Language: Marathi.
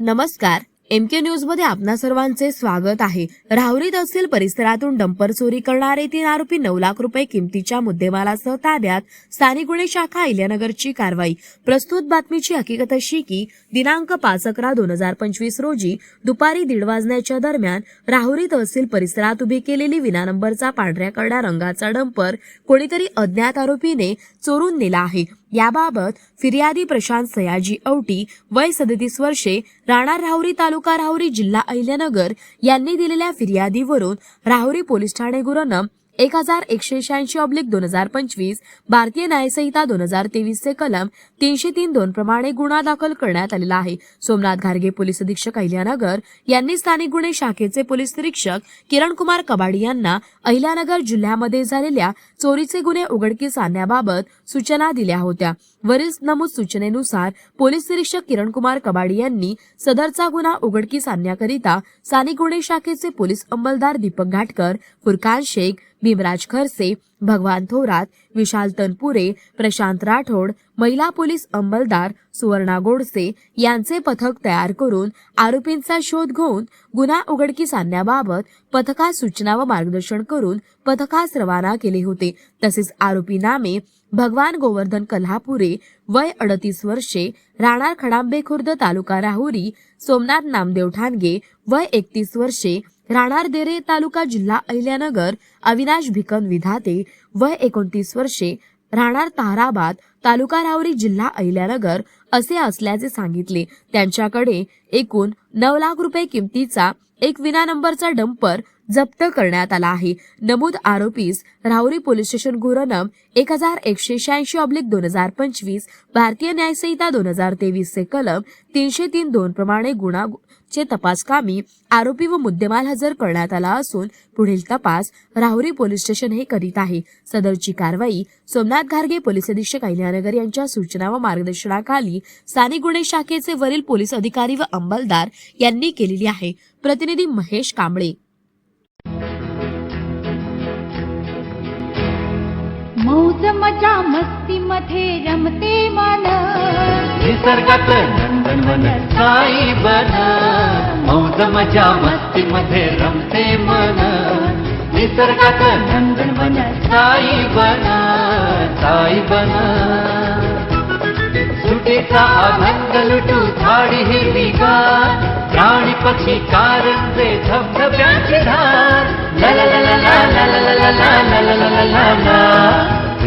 નમસ્કાર एम के न्यूजमध्ये आपणा सर्वांचे स्वागत आहे. राहुरी तहसील परिसरातून डंपर चोरी करणारे तीन आरोपी नऊ लाख रुपये किमतीच्या मुद्देमालासह ताब्यात. स्थानिक गुन्हे शाखा अहिल्यानगरची कारवाई. प्रस्तुत बातमीची हकीकत अशी की दिनांक पाच अकरा दोन हजार पंचवीस रोजी दुपारी दीड वाजण्याच्या दरम्यान राहुरी तहसील परिसरात उभी केलेली विना नंबरचा पांढऱ्या करडा रंगाचा डंपर कोणीतरी अज्ञात आरोपीने चोरून नेला आहे. याबाबत फिर्यादी प्रशांत सयाजी औटी वय सदतीस वर्षे राणार राहुरी तालुका राहुरी जिल्हा अहिल्यानगर यांनी दिलेल्या फिर्यादीवरून राहुरी पोलीस ठाणे गुरुनं एक हजार एकशे शहाऐंशी ऑब्लिक दोन हजार पंचवीस भारतीय न्यायसंहिता दोन हजार तेवीस चे कलम तीनशे तीन दोन प्रमाणे गुन्हा दाखल करण्यात आलेला आहे. सोमनाथ घारगे पोलीस अधीक्षक अहिल्यानगर यांनी स्थानिक गुन्हे शाखेचे पोलीस निरीक्षक किरण कुमार कबाडी यांना अहिल्यानगर जिल्ह्यामध्ये झालेल्या चोरीचे गुन्हे उघडकीस आणण्याबाबत सूचना दिल्या होत्या. वरील नमूद सूचनेनुसार पोलीस निरीक्षक किरण कुमार कबाडी यांनी सदरचा गुन्हा उघडकीस आणण्याकरिता स्थानिक गुन्हे शाखेचे पोलीस अंमलदार दीपक घाटकर फुरकान शेख भीमराज खरसे भगवान थोरात विशाल तनपुरे प्रशांत राठोड महिला पोलीस अंमलदार सुवर्णा गोडसे यांचे पथक तयार करून आरोपींचा शोध घेऊन गुन्हा उघडकीस आणण्याबाबत पथकास सूचना व मार्गदर्शन करून पथकास रवाना केले होते. तसेच आरोपी नामे भगवान गोवर्धन कल्हापुरे वय अडतीस वर्षे राहणार खडांबे खुर्द तालुका राहुरी सोमनाथ नामदेव ठाणगे वय एकतीस वर्षे राहणार देरे तालुका जिल्हा अहिल्यानगर अविनाश भिकन विधाते वय एकोणतीस वर्षे राहणार ताराबाद तालुका रावरी जिल्हा अहिल्यानगर असे असल्याचे सांगितले. त्यांच्याकडे एकूण नऊ लाख रुपये किमतीचा एक विना नंबरचा डंपर जप्त करण्यात आला आहे. नमूद आरोपीस राहुरी पोलीस स्टेशन गुरनम एक हजार एकशे शहाऐंशी ऑब्लिक दोन हजार पंचवीस भारतीय न्यायसंहिता दोन हजार तेवीस चे कलम तीनशे तीन दोन प्रमाणे गुन्हा चे तपास कामी आरोपी व मुद्देमाल हजर करण्यात आला असून पुढील तपास राहुरी पोलीस स्टेशन हे करीत आहे. सदरची कारवाई सोमनाथ घारगे पोलीस अधीक्षक अहिल्यानगर यांच्या सूचना व मार्गदर्शनाखाली स्थानिक गुन्हे शाखेचे वरील पोलीस अधिकारी व अंमलदार यांनी केलेली आहे. प्रतिनिधी महेश कांबळे मौज मजा मस्ती मध्ये रमते मन निसर्गात नंदनवन साई बन मौज मजा मस्ती मध्ये रमते मन निसर्गात नंदनवन साई बन साई बन सुटीचा आनंद लुटू झाडी हिरवीगार प्राणी पक्षी कारंजे धबधब्याची धार ला ला ला ला ला ला ला ला ला ला ला ला ला ला ला